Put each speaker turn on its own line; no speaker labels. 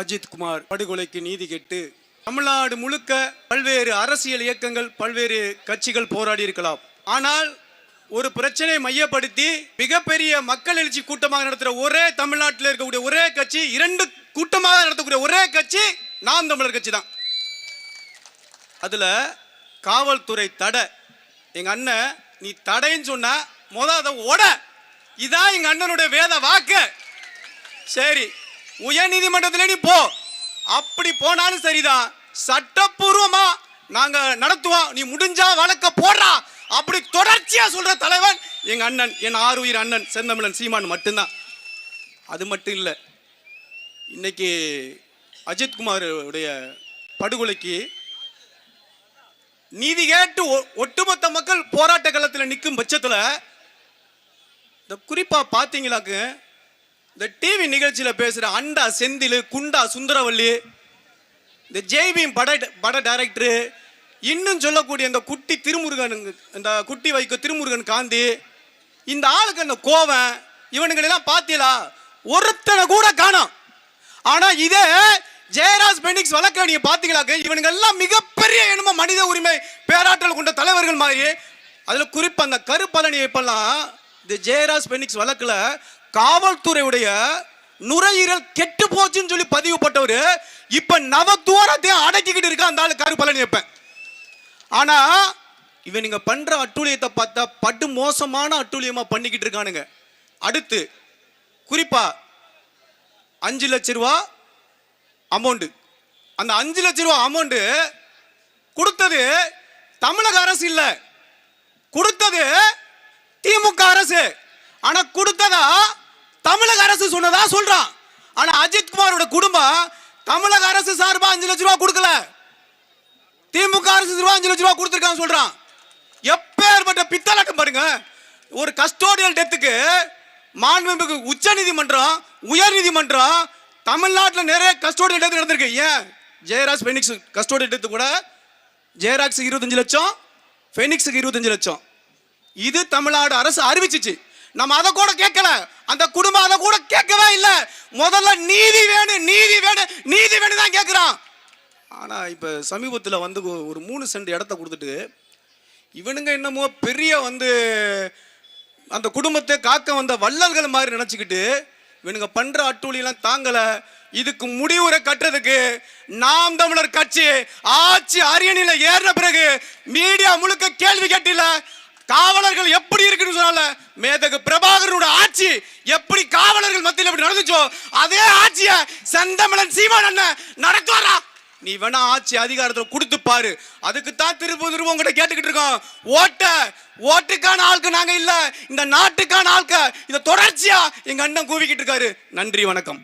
அஜித் குமார் படுகொலைக்கு நீதி கேட்டு தமிழ்நாடு முழுக்க பல்வேறு அரசியல் இயக்கங்கள் பல்வேறு கட்சிகள் போராடி இருக்கலாம். ஆனால் ஒரு பிரச்சனையை மையப்படுத்தி மிகப்பெரிய மக்கள் எழுச்சி கூட்டமாக நடத்துகிற ஒரே தமிழ்நாட்டில் இருக்கக்கூடிய ஒரே கட்சி இரண்டு கூட்டமாக நடத்தக்கூடிய ஒரே கட்சி நாம் தமிழர் கட்சி தான். அதில் காவல்துறை தடை. எங்கள் அண்ணன் நீ தடைன்னு சொன்ன முத அதை ஓட. இதான் எங்கள் அண்ணனுடைய வேத வாக்கு. சரி உயர் நீதிமன்றத்தில் நீ போ. அப்படி போனாலும் சரிதான் சட்டப்பூர்வமா நாங்க நடத்துவோம். நீ முடிஞ்சா வழக்க போடுறா. அப்படி தொடர்ச்சியா சொல்ற தலைவன் எங்க அண்ணன் என் ஆறு உயிர் அண்ணன் செந்தமிழன் சீமான் மட்டும்தான். அது மட்டும் இல்லை இன்னைக்கு அஜித்குமாருடைய படுகொலைக்கு நீதி கேட்டு ஒ- ஒட்டுமொத்த மக்கள் போராட்ட களத்தில் நிற்கும் பட்சத்தில் இந்த குறிப்பாக பார்த்தீங்களாக்கு இந்த டிவி நிகழ்ச்சியில் பேசுகிற அண்டா செந்தில் குண்டா சுந்தரவல்லி இந்த ஜெய்பீம் பட பட டைரக்டரு இன்னும் சொல்லக்கூடிய இந்த குட்டி திருமுருகன் இந்த குட்டி வைக்க திருமுருகன் காந்தி இந்த ஆளுக்கு அந்த கோவம்? இவனுங்களெல்லாம் பார்த்தீங்களா ஒருத்தனை கூட காணும். ஆனால் இதே ஜெயராஜ் பெனிக்ஸ் வழக்கில் நீங்கள் பாத்தீங்களாக்க இவனுங்க எல்லாம் மிகப்பெரிய என்னமோ மனித உரிமை பேராற்றல் கொண்ட தலைவர்கள் மாதிரி. அதில் குறிப்பாக அந்த கருப்பழனி இப்பெல்லாம் இந்த ஜெயராஜ் பெனிக்ஸ் வழக்கில் காவல்துறையுடைய நுரையீரல் கெட்டு போச்சுன்னு சொல்லி பதிவுப்பட்டவர் இப்ப நவதூரத்தையும் அடக்கிக்கிட்டு இருக்க அந்த ஆள் கருப்பழனி இப்ப ஆனா இவனுங்க பண்ற அட்டூழியத்தை பார்த்தா படு மோசமான அட்டூழியமா பண்ணிக்கிட்டு இருக்கானுங்க. அடுத்து குறிப்பா அஞ்சு லட்ச ரூபா அமௌண்ட். அந்த அஞ்சு லட்ச ரூபா அமௌண்ட் கொடுத்தது தமிழக அரசு இல்லை. கொடுத்தது திமுக அரசு. ஆனா கொடுத்ததா தமிழக அரசு சொன்னதா சொல்றான் ஆனா அஜித் குமாரோட குடும்பம் தமிழக அரசு சார்பா அஞ்சு லட்ச ரூபா கொடுக்கல. திமுக அரசு ரூபா அஞ்சு லட்ச ரூபா கொடுத்துருக்கான்னு சொல்றான். எப்பேற்பட்ட பித்தலாட்டம் பாருங்க. ஒரு கஸ்டோடியல் டெத்துக்கு மாண்புமிகு உச்ச நீதிமன்றம் உயர் நீதிமன்றம் தமிழ்நாட்டில் நிறைய கஸ்டோடியல் டெத்து நடந்திருக்கு. ஏன்? ஜெயராஜ் ஃபெனிக்ஸ் கஸ்டோடியல் டெத்து கூட ஜெயராஜ்க்கு இருபத்தஞ்சு லட்சம் ஃபெனிக்ஸுக்கு இருபத்தஞ்சு லட்சம். இது தமிழ்நாடு அரசு அறிவிச்சிச்சு. நம்ம அதை கூட கேட்கல. அந்த குடும்பம் அதை கூட கேட்கவே இல்லை. முதல்ல நீதி வேணும் நீதி வேணும் நீதி வேணும் தான் கேட்குறான் ஆனால் இப்போ சமீபத்தில் வந்து ஒரு மூணு சென்ட் இடத்த கொடுத்துட்டு இவனுங்க என்னமோ பெரிய வந்து அந்த குடும்பத்தை காக்க வந்த வள்ளல்கள் மாதிரி நினச்சிக்கிட்டு இவனுங்க பண்ணுற அட்டூழியெல்லாம் தாங்கலை. இதுக்கு முடிவுரை கட்டுறதுக்கு நாம் தமிழர் கட்சி ஆட்சி அரியணையில் ஏறின பிறகு மீடியா முழுக்க கேள்வி கேட்டில்லை. காவலர்கள் எப்படி இருக்குன்னு சொன்னால மேதகு பிரபாகரனோட ஆட்சி எப்படி காவலர்கள் மத்தியில் எப்படி நடந்துச்சோ அதே ஆட்சியை செந்தமிழன் சீமான் அண்ணன் நடத்துவாரா நீ வேணா ஆட்சி அதிகாரத்தில் கொடுத்து பாரு. அதுக்கு தான் திருப்ப திரும்ப உங்ககிட்ட கேட்டுக்கிட்டு இருக்கோம். ஓட்ட ஓட்டுக்கான ஆளுக்கு நாங்க இல்ல. இந்த நாட்டுக்கான ஆளுக்க இந்த தொடர்ச்சியா எங்க அண்ணன் கூவிக்கிட்டு இருக்காரு. நன்றி வணக்கம்.